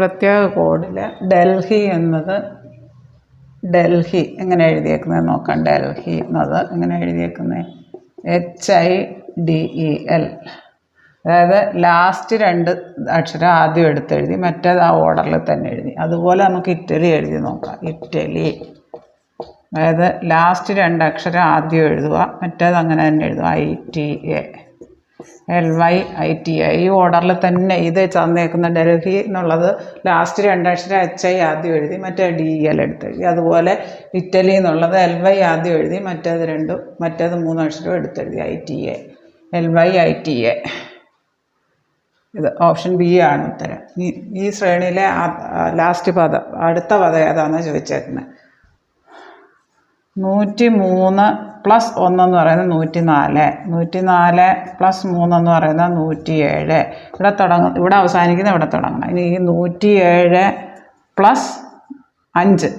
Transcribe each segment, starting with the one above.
പ്രത്യേക കോഡിൽ ഡൽഹി എന്നത് ഡൽഹി എങ്ങനെ എഴുതിയേക്കുന്നത് നോക്കാം. ഡൽഹി എന്നത് എങ്ങനെ എഴുതിയേക്കുന്നത്? H I D E L അതായത് ലാസ്റ്റ് രണ്ട് അക്ഷരം ആദ്യം എടുത്തെഴുതി മറ്റേത് ആ ഓർഡറിൽ തന്നെ എഴുതി. അതുപോലെ നമുക്ക് ഇറ്റലി എഴുതി നോക്കാം. ഇറ്റലി. അതായത് ലാസ്റ്റ് രണ്ട് അക്ഷരം ആദ്യം എഴുതുക മറ്റേത് അങ്ങനെ തന്നെ എഴുതുക. I T A L Y I T I ഈ ഓർഡറിൽ തന്നെ ഇത് തന്നേക്കുന്ന ഡൽഹി എന്നുള്ളത് ലാസ്റ്റ് രണ്ടക്ഷരം എച്ച് ഐ ആദ്യം എഴുതി മറ്റേ ഡി എൽ എടുത്ത് എഴുതി. അതുപോലെ ഇറ്റലി എന്നുള്ളത് എൽ വൈ ആദ്യം എഴുതി മറ്റേത് രണ്ടും മറ്റേത് മൂന്നക്ഷരം എടുത്തെഴുതി I T A L Y I T A ഇത് ഓപ്ഷൻ ബി ആണ് ഉത്തരം. ഈ ഈ ശ്രേണിയിലെ ലാസ്റ്റ് പദം അടുത്ത പദം ഏതാണെന്ന് ചോദിച്ചേക്കുന്നത് നൂറ്റി മൂന്ന് പ്ലസ് ഒന്നെന്ന് പറയുന്നത് നൂറ്റി നാല് നൂറ്റി നാല് പ്ലസ് മൂന്നെന്ന് പറയുന്നത് നൂറ്റി ഏഴ് ഇവിടെ തുടങ്ങ ഇവിടെ അവസാനിക്കുന്ന ഇവിടെ തുടങ്ങണം. ഇനി ഈ ഏഴ് പ്ലസ് അഞ്ച്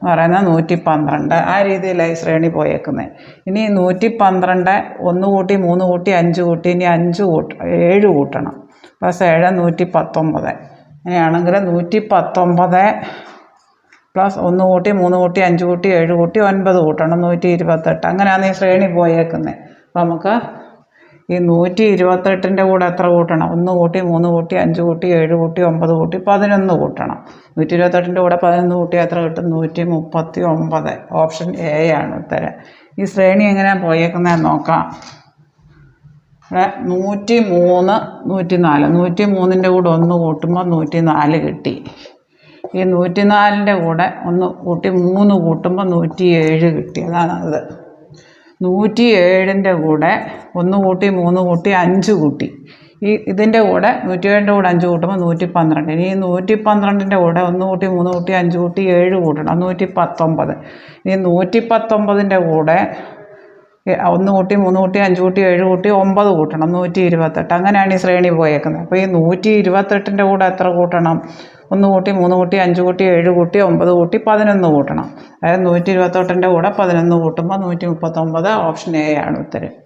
എന്ന് പറയുന്നത് നൂറ്റി പന്ത്രണ്ട് ആ രീതിയിലായി ശ്രേണി പോയേക്കുന്നത് ഇനി നൂറ്റി പന്ത്രണ്ട് ഒന്ന് കൂട്ടി മൂന്ന് കൂട്ടി അഞ്ച് കൂട്ടി ഇനി അഞ്ച് കൂട്ട ഏഴ് കൂട്ടണം. പ്ലസ് ഏഴ് നൂറ്റി പത്തൊമ്പത് അങ്ങനെയാണെങ്കിൽ നൂറ്റി പത്തൊമ്പത് പ്ലസ് ഒന്ന് കൂട്ടി മൂന്ന് കൂട്ടി അഞ്ച് കൂട്ടി ഏഴ് കൂട്ടി ഒൻപത് കൂട്ടണം. നൂറ്റി ഇരുപത്തെട്ട് അങ്ങനെയാണ് ഈ ശ്രേണി പോയേക്കുന്നത് അപ്പോൾ നമുക്ക് ഈ നൂറ്റി ഇരുപത്തെട്ടിന്റെ കൂടെ എത്ര കൂട്ടണം? ഒന്ന് കൂട്ടി മൂന്ന് കൂട്ടി അഞ്ച് കൂട്ടി ഏഴ് കൂട്ടി ഒമ്പത് കൂട്ടി പതിനൊന്ന് കൂട്ടണം. നൂറ്റി ഇരുപത്തെട്ടിന്റെ കൂടെ പതിനൊന്ന് കൂട്ടി എത്ര കിട്ടും? നൂറ്റി മുപ്പത്തി ഒമ്പത് ഓപ്ഷൻ എ ആണ് ഉത്തരം. ഈ ശ്രേണി എങ്ങനെയാണ് പോയേക്കുന്നത് നോക്കാം. ഇവിടെ നൂറ്റി മൂന്ന് നൂറ്റി നാല് നൂറ്റി മൂന്നിന്റെ കൂടെ ഒന്ന് കൂട്ടുമ്പോൾ നൂറ്റി നാല് കിട്ടി. ഈ നൂറ്റിനാലിന്റെ കൂടെ ഒന്ന് കൂട്ടി മൂന്ന് കൂട്ടുമ്പോൾ നൂറ്റി ഏഴ് കിട്ടി അതാണ് അത് നൂറ്റി ഏഴിന്റെ കൂടെ ഒന്ന് കൂട്ടി മൂന്ന് കൂട്ടി അഞ്ച് കൂട്ടി. ഈ ഇതിന്റെ കൂടെ നൂറ്റി ഏഴിന്റെ കൂടെ അഞ്ച് കൂട്ടുമ്പോൾ നൂറ്റി പന്ത്രണ്ട് ഇനി നൂറ്റി പന്ത്രണ്ടിന്റെ കൂടെ ഒന്ന് കൂട്ടി മൂന്ന് കൂട്ടി അഞ്ച് കൂട്ടി ഏഴ് കൂട്ടണം. നൂറ്റി പത്തൊമ്പത് ഇനി നൂറ്റി പത്തൊമ്പതിന്റെ കൂടെ ഒന്ന് കൂട്ടി മൂന്ന് കൂട്ടി അഞ്ച് കൂട്ടി ഏഴ് കൂട്ടി ഒമ്പത് കൂട്ടണം. നൂറ്റി ഇരുപത്തെട്ട് അങ്ങനെയാണ് ഈ ശ്രേണി പോയേക്കുന്നത്. അപ്പോൾ ഈ നൂറ്റി ഇരുപത്തെട്ടിന്റെ കൂടെ എത്ര കൂട്ടണം? ഒന്ന് കൂട്ടി മൂന്ന് കൂട്ടി അഞ്ച് കൂട്ടി ഏഴ് കൂട്ടി ഒമ്പത് കൂട്ടി പതിനൊന്ന് കൂട്ടണം. അതായത് നൂറ്റി ഇരുപത്തെട്ടിന്റെ കൂടെ പതിനൊന്ന് കൂട്ടുമ്പോൾ നൂറ്റി മുപ്പത്തൊമ്പത് ഓപ്ഷൻ എ ആണ് ഉത്തരം.